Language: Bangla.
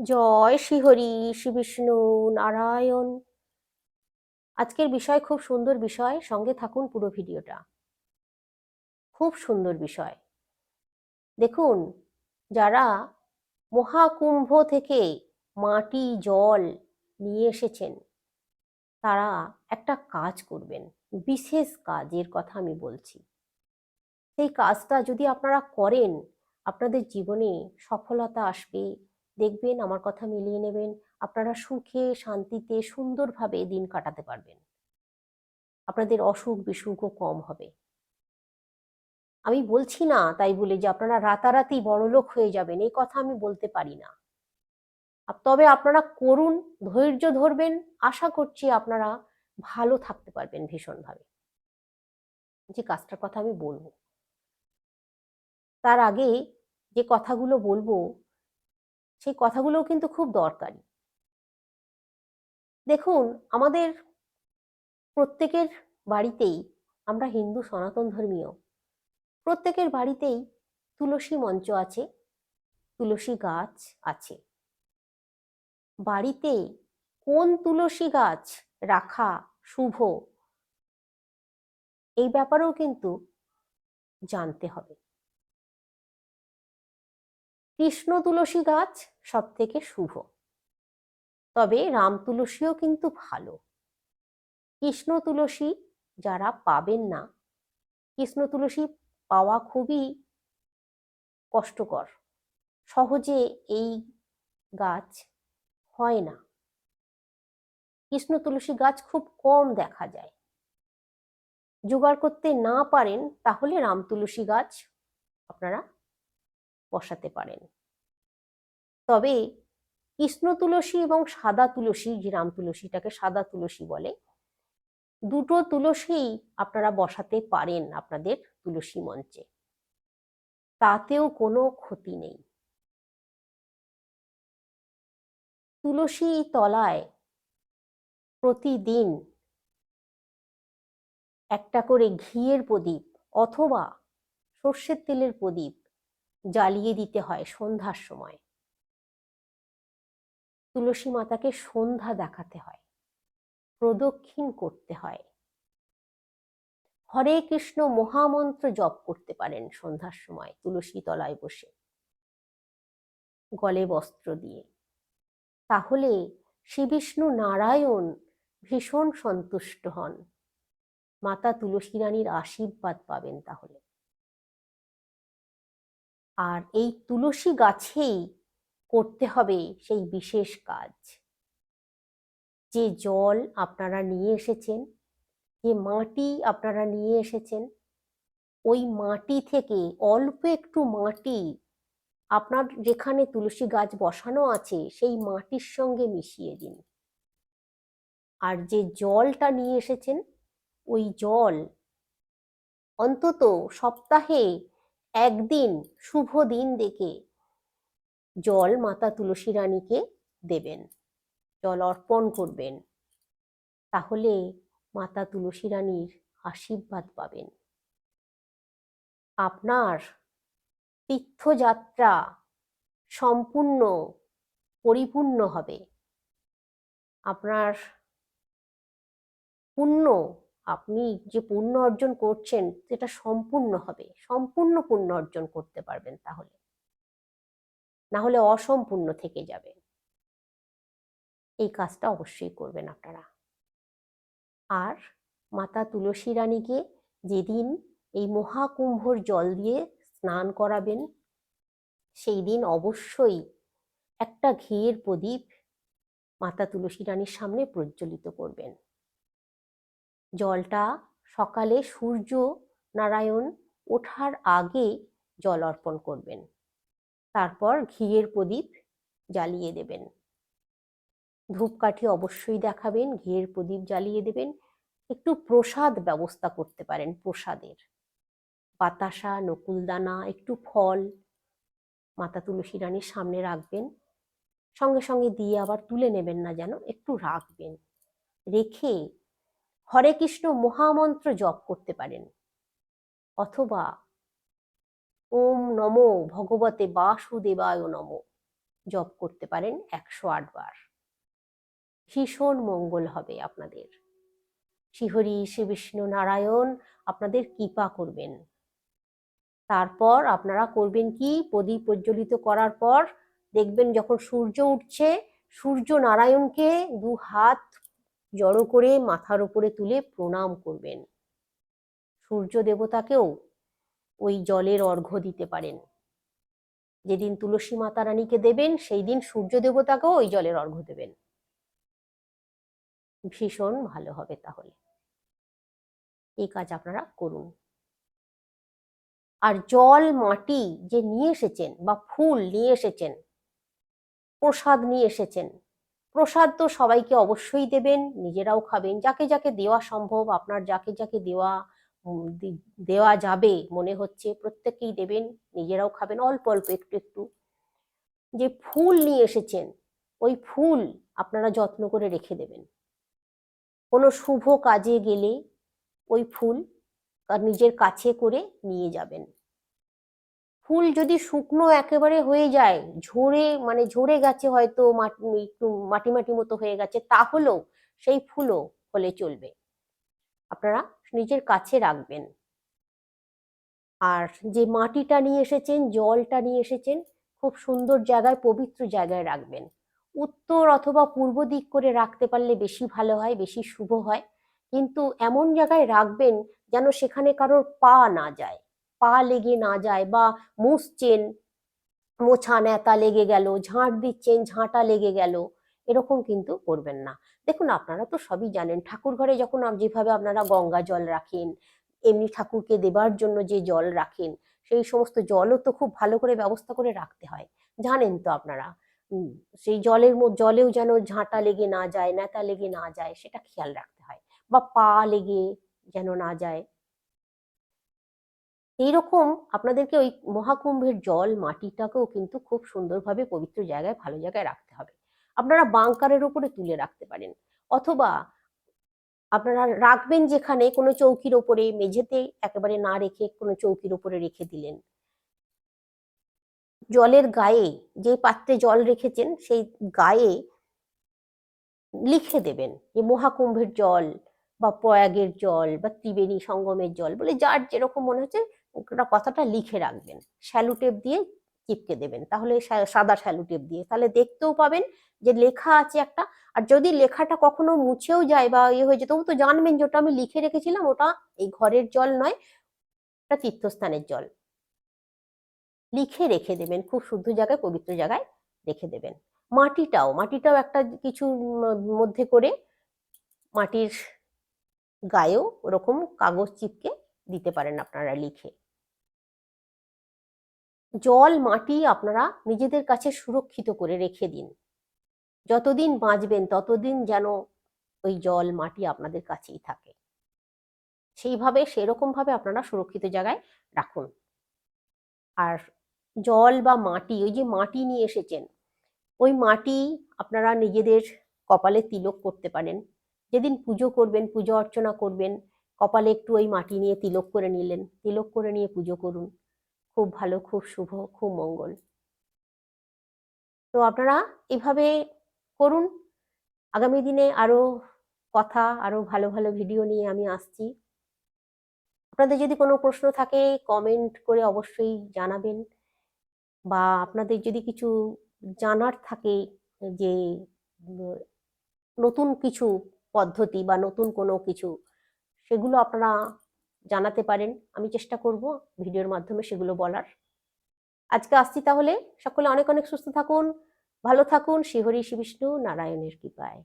জয় শ্রীহরি শ্রী বিষ্ণু নারায়ণ। আজকের বিষয় খুব সুন্দর বিষয়, সঙ্গে থাকুন পুরো ভিডিওটা। খুব সুন্দর বিষয়। দেখুন, যারা মহাকুম্ভ থেকে মাটি, জল নিয়ে এসেছেন, তারা একটা কাজ করবেন, বিশেষ কাজের কথা আমি বলছি। সেই কাজটা যদি আপনারা করেন, আপনাদের জীবনে সফলতা আসবে দেখবেন, আমার কথা মিলিয়ে নেবেন। আপনারা সুখে, শান্তিতে, সুন্দরভাবে দিন কাটাতে পারবেন। আপনাদের অসুখ বিসুখও কম হবে। আমি বলছি না তাই বলে যে আপনারা রাতারাতি বড়লোক হয়ে যাবেন, এই কথা আমি বলতে পারি না। তবে আপনারা করুন, ধৈর্য ধরবেন, আশা করছি আপনারা ভালো থাকতে পারবেন ভীষণভাবে। যে কাজটার কথা আমি বলব। তার আগে যে কথাগুলো বলব সেই কথাগুলোও কিন্তু খুব দরকারি। দেখুন, আমাদের প্রত্যেকের বাড়িতেই আমরা হিন্দু সনাতন ধর্মীয়, প্রত্যেকের বাড়িতেই তুলসী মঞ্চ আছে, তুলসী গাছ আছে। বাড়িতে কোন তুলসী গাছ রাখা শুভ, এই ব্যাপারেও কিন্তু জানতে হবে। কৃষ্ণ তুলসী গাছ সব থেকে শুভ। তবে রাম তুলসীও কিন্তু ভালো। কৃষ্ণ তুলসী যারা পাবেন না, কৃষ্ণ তুলসী পাওয়া খুবই কষ্টকর। সহজে এই গাছ হয় না। কৃষ্ণ তুলসী গাছ খুব কম দেখা যায়। জোগাড় করতে না পারেন তাহলে রাম তুলসী গাছ আপনারা বসাতে পারেন। তবে কৃষ্ণ তুলসী এবং সাদা তুলসী যে রাম তুলসীটাকে সাদা তুলসী বলে, দুটো তুলসী আপনারা বসাতে পারেন আপনাদের তুলসী মঞ্চে। তাতেও কোনো ক্ষতি নেই। তুলসী তলায় প্রতিদিন একটা করে ঘিয়ের প্রদীপ অথবা সর্ষের তেলের প্রদীপ জ্বালিয়ে দিতে হয় সন্ধ্যার সময়। তুলসী মাতাকে সন্ধ্যা দেখাতে হয়, প্রদক্ষিণ করতে হয়। হরে কৃষ্ণ মহামন্ত্র জপ করতে পারেন সন্ধ্যার সময় তুলসী তলায় বসে। গলে বস্ত্র দিয়ে। তাহলে শ্রী বিষ্ণু নারায়ণ ভীষণ সন্তুষ্ট হন। মাতা তুলসী রানীর আশীর্বাদ পাবেন তাহলে। আর এই তুলসী গাছেই করতে হবে সেই বিশেষ কাজ। যে জল আপনারা নিয়ে এসেছেন, যে মাটি আপনারা নিয়ে এসেছেন, ওই মাটি থেকে অল্প একটু মাটি আপনার যেখানে তুলসী গাছ বসানো আছে, সেই মাটির সঙ্গে মিশিয়ে দিন। আর যে জলটা নিয়ে এসেছেন, ওই জল অন্তত সপ্তাহে একদিন শুভ দিন দেখে জল মাতা তুলসী রানীকে দেবেন। জল অর্পণ করবেন। তাহলে মাতা তুলসী রানীর আশীর্বাদ পাবেন। আপনার তীর্থযাত্রা সম্পূর্ণ পরিপূর্ণ হবে। আপনার পুণ্য আপনি যে পুণ্য অর্জন করছেন, সেটা সম্পূর্ণ হবে। সম্পূর্ণ পুণ্য অর্জন করতে পারবেন তাহলে। না হলে অসম্পূর্ণ থেকে যাবে। এই কাজটা অবশ্যই করবেন আপনারা। আর মাতা তুলসী রানীকে যেদিন এই মহাকুম্ভর জল দিয়ে স্নান করাবেন, সেই দিন অবশ্যই একটা ঘিয়ের প্রদীপ মাতা তুলসী রানীর সামনে প্রজ্বলিত করবেন। জলটা সকালে সূর্য নারায়ণ ওঠার আগে জল অর্পণ করবেন। তারপর ঘিয়ের প্রদীপ জ্বালিয়ে দেবেন। ধূপকাঠি অবশ্যই দেখাবেন, ঘিয়ের প্রদীপ জ্বালিয়ে দেবেন। একটু প্রসাদ ব্যবস্থা করতে পারেন প্রসাদের। বাতাসা, নকুলদানা, একটু ফল মাতা তুলসী রানীর সামনে রাখবেন। সঙ্গে সঙ্গে দিয়ে আবার তুলে নেবেন না যেন, একটু রাখবেন। রেখে হরে কৃষ্ণ মহামন্ত্র জপ করতে পারেন। অথবা ওম নমো ভগবতে বাসুদেবায় নম জপ করতে পারেন একশো আট বার। ভীষণ মঙ্গল হবে আপনাদের। শ্রীহরি শ্রী বিষ্ণু নারায়ণ, আপনাদের কৃপা করবেন। তারপর আপনারা করবেন কি? প্রদীপ প্রজ্বলিত করার পর দেখবেন যখন সূর্য উঠছে, সূর্য নারায়ণকে দু হাত জড়ো করে মাথার উপরে তুলে প্রণাম করবেন। সূর্য দেবতাকেও ওই জলের অর্ঘ্য দিতে পারেন। যেদিন তুলসী মাতা রানীকে দেবেন, সেই দিন সূর্য দেবতাকেও ওই জলের অর্ঘ্য দেবেন। ভীষণ ভালো হবে তাহলে। এই কাজ আপনারা করুন। আর জল, মাটি যে নিয়ে এসেছেন বা ফুল নিয়ে এসেছেন, প্রসাদ নিয়ে এসেছেন প্রসাদ তো সবাইকে অবশ্যই দেবেন, নিজেরাও খাবেন, যাকে যাকে দেওয়া সম্ভব, আপনার যাকে যাকে দেওয়া দেওয়া যাবে মনে হচ্ছে, প্রত্যেককেই দেবেন, নিজেরাও খাবেন, অল্প অল্প একটু একটু। যে ফুল নিয়ে এসেছেন, ওই ফুল আপনারা যত্ন করে রেখে দেবেন। কোনো শুভ কাজে গেলে ওই ফুল নিজের কাছে করে নিয়ে যাবেন। ফুল যদি শুকনো একেবারে হয়ে যায়, ঝরে মানে ঝরে গেছে হয়তো একটু মাটি মাটি মতো হয়ে গেছে, তাহলেও সেই ফুলও হলে চলবে। আপনারা নিজের কাছে রাখবেন। আর যে মাটিটা নিয়ে এসেছেন, জলটা নিয়ে এসেছেন, খুব সুন্দর জায়গায়, পবিত্র জায়গায় রাখবেন। উত্তর অথবা পূর্ব দিক করে রাখতে পারলে বেশি ভালো হয়, বেশি শুভ হয়। কিন্তু এমন জায়গায় রাখবেন যেন সেখানে কারোর পা না যায়। পা লেগে না যায় বা মুছছেন মোছা নেতা লেগে গেল, ঝাঁট দিচ্ছেন, ঝাঁটা লেগে গেল, এরকম কিন্তু করবেন না। দেখুন, আপনারা তো সবই জানেন, ঠাকুর ঘরে যখন যেভাবে আপনারা গঙ্গা জল রাখেন, এমনি ঠাকুরকে দেবার জন্য যে জল রাখেন, সেই সমস্ত জলও তো খুব ভালো করে ব্যবস্থা করে রাখতে হয়, জানেন তো আপনারা। সেই জলের জলেও যেন ঝাঁটা লেগে না যায় নেতা লেগে না যায়, সেটা খেয়াল রাখতে হয়, বা পা লেগে যেন না যায়। এইরকম আপনাদেরকে ওই মহাকুম্ভের জল মাটিটাকেও কিন্তু খুব সুন্দরভাবে পবিত্র জায়গায়, ভালো জায়গায় রাখতে হবে। আপনারা বাংকারের উপরে তুলে রাখতে পারেন। অথবা আপনারা রাখবেন যেখানে কোনো চৌকির ওপরে মেঝেতে একেবারে না রেখে কোনো চৌকির ওপরে রেখে দিলেন। জলের গায়ে যে পাত্রে জল রেখেছেন, সেই গায়ে লিখে দেবেন যে মহাকুম্ভের জল বা প্রয়াগের জল বা ত্রিবেণী সঙ্গমের জল বলে যার যেরকম মনে হচ্ছে ওটা কথাটা লিখে রাখবেন। শ্যালুটেপ দিয়ে চিপকে দেবেন। তাহলে সাদা শ্যালুটেপ দিয়ে। তাহলে দেখতেও পাবেন যে লেখা আছে একটা। আর যদি লেখাটা কখনো মুছেও যায় বা ইয়ে হয়ে যায়, তবু তো জানবেন যে ওটা আমি লিখে রেখেছিলাম, ওটা এই ঘরের জল নয়, ওটা তীর্থস্থানের জল। লিখে রেখে দেবেন, খুব শুদ্ধ জায়গায়, পবিত্র জায়গায় রেখে দেবেন। মাটিটাও মাটিটাও একটা কিছু মধ্যে করে মাটির গায়েও ওরকম কাগজ চিপকে দিতে পারেন আপনারা লিখে। জল, মাটি আপনারা নিজেদের কাছে সুরক্ষিত করে রেখে দিন। যতদিন বাঁচবেন ততদিন যেন ওই জল, মাটি আপনাদের কাছেই থাকে। সেইভাবে সেরকম ভাবে আপনারা সুরক্ষিত জায়গায় রাখুন। আর জল বা মাটি, ওই যে মাটি নিয়ে এসেছেন, ওই মাটি আপনারা নিজেদের কপালে তিলক করতে পারেন। যেদিন পুজো করবেন, পুজো অর্চনা করবেন, কপালে একটু ওই মাটি নিয়ে তিলক করে নিলেন, তিলক করে নিয়ে পুজো করুন। খুব ভালো, খুব শুভ, খুব মঙ্গল। তো আপনারা এভাবে করুন। আগামী দিনে আরও কথা, আরও ভালো ভালো ভিডিও নিয়ে আমি আসছি। আপনাদের যদি কোনো প্রশ্ন থাকে কমেন্ট করে অবশ্যই জানাবেন। বা আপনাদের যদি কিছু জানার থাকে যে, নতুন কিছু পদ্ধতি বা নতুন কোনো কিছু, সেগুলো আপনারা জানাতে পারেন। আমি চেষ্টা করব ভিডিওর মাধ্যমে সেগুলো বলার। আজকে আসছি তাহলে। সকলে অনেক অনেক সুস্থ থাকুন, ভালো থাকুন। শ্রীহরি শ্রী বিষ্ণু নারায়ণের কৃপায়।